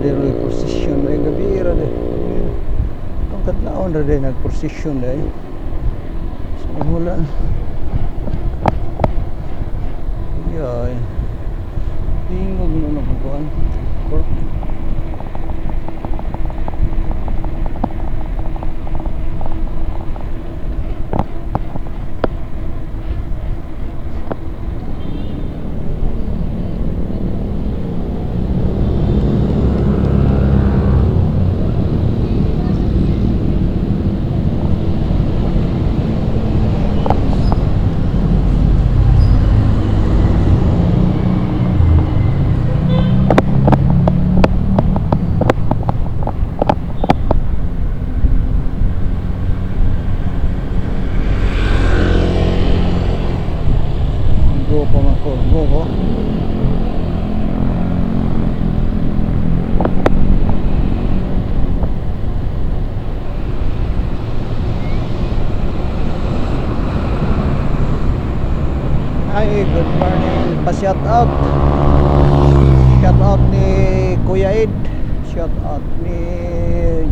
may prosesyon na gabi ra de itong kadlaon ra de nagprosesyon de sa mula Yoy. Ko. Ko. Hi, good morning. Pa-shout out. Shout out ni Kuya Ed. Shout out ni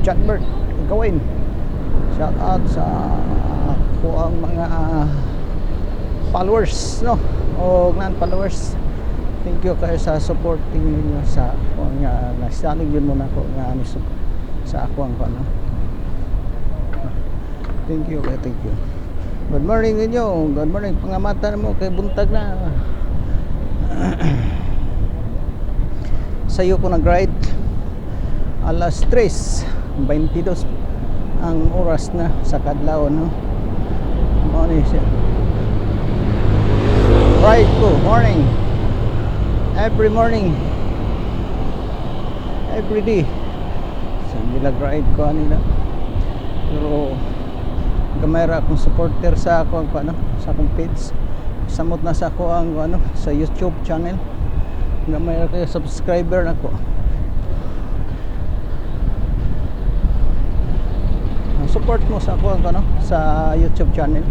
John Bert. Gawin. Shout out sa ako ang mga followers no o non followers thank you kayo sa supporting ninyo sa ako nga nasalig yun muna ko nga sup- sa ako ang ano. Thank you kayo thank you. Good morning ninyo. Good morning. Pangamata mo kay buntag na. Sayo ko nag-ride alas 3 22 ang oras na sa kadlaw no ni siya Right ko, morning. Every morning. Every day. Sa nilag ride ko nila. Pero gamera akong supporter sa ako ang ano, sa akong page. Samot na sa ako ang ano, sa YouTube channel. Gamera kayo subscriber nako. Support mo sa ako ano, sa YouTube channel.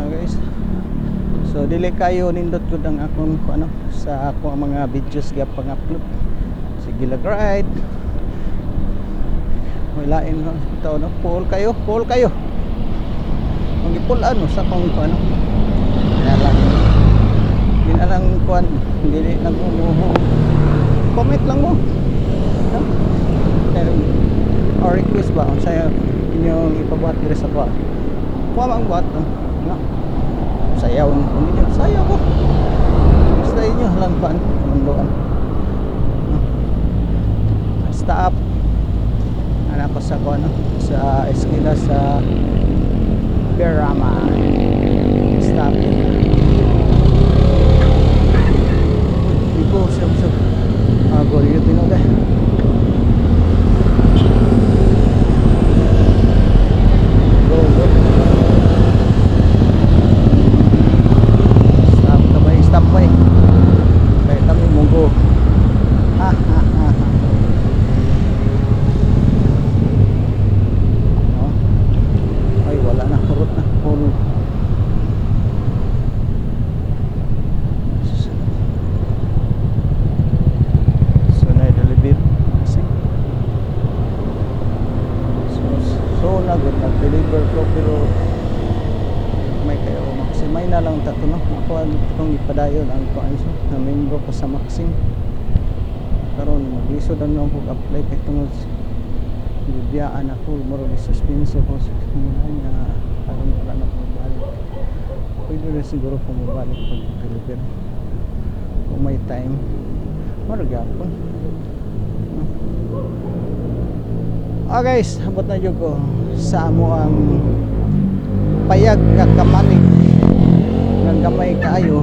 Ah, guys so dili kayo nindot ko ang akong ko ano sa ako ang mga videos ga pang-upload sige lag right wala in no ito no? Pull kayo pull kayo. Ang ipul ano sa kung ko ano. Kaya lang. Hindi na lang kuan hindi lang umuho. Comment lang mo. No? Or request ba? Kung sa'yo inyong ipabuhat diri sa kuha kuha mang buhat no? no? Sayaw ko ninyo. Sayaw ko basta inyo lang paan mundoan no? stop anak ko sa kuha no? sa eskila sa Berama. Stop Igo, siyam siyam Ago, yun tinong deh Go, go. Stop ka ba? Stop ba eh? Kaya kami munggo. Ha, ha, ha, ha. Ano? Ay, wala na. Kurot na. Kurot. So, na-deliver. Kasi. So, so nagod nag-deliver ko pero may kayo Tato no. Ako ang itong ipadayon ang so na membro ko sa Maxim. Karon mag-iso daw na ako apply kay tungod bibiyaan ako moro ni suspenso ko sa na karon wala na ko balik. Pwede na siguro ko mabalik pag deliver. Kung may time. Moro gyapon. Ah guys, abot na jud ko sa amo ang payag nga kamanig kamay kaayo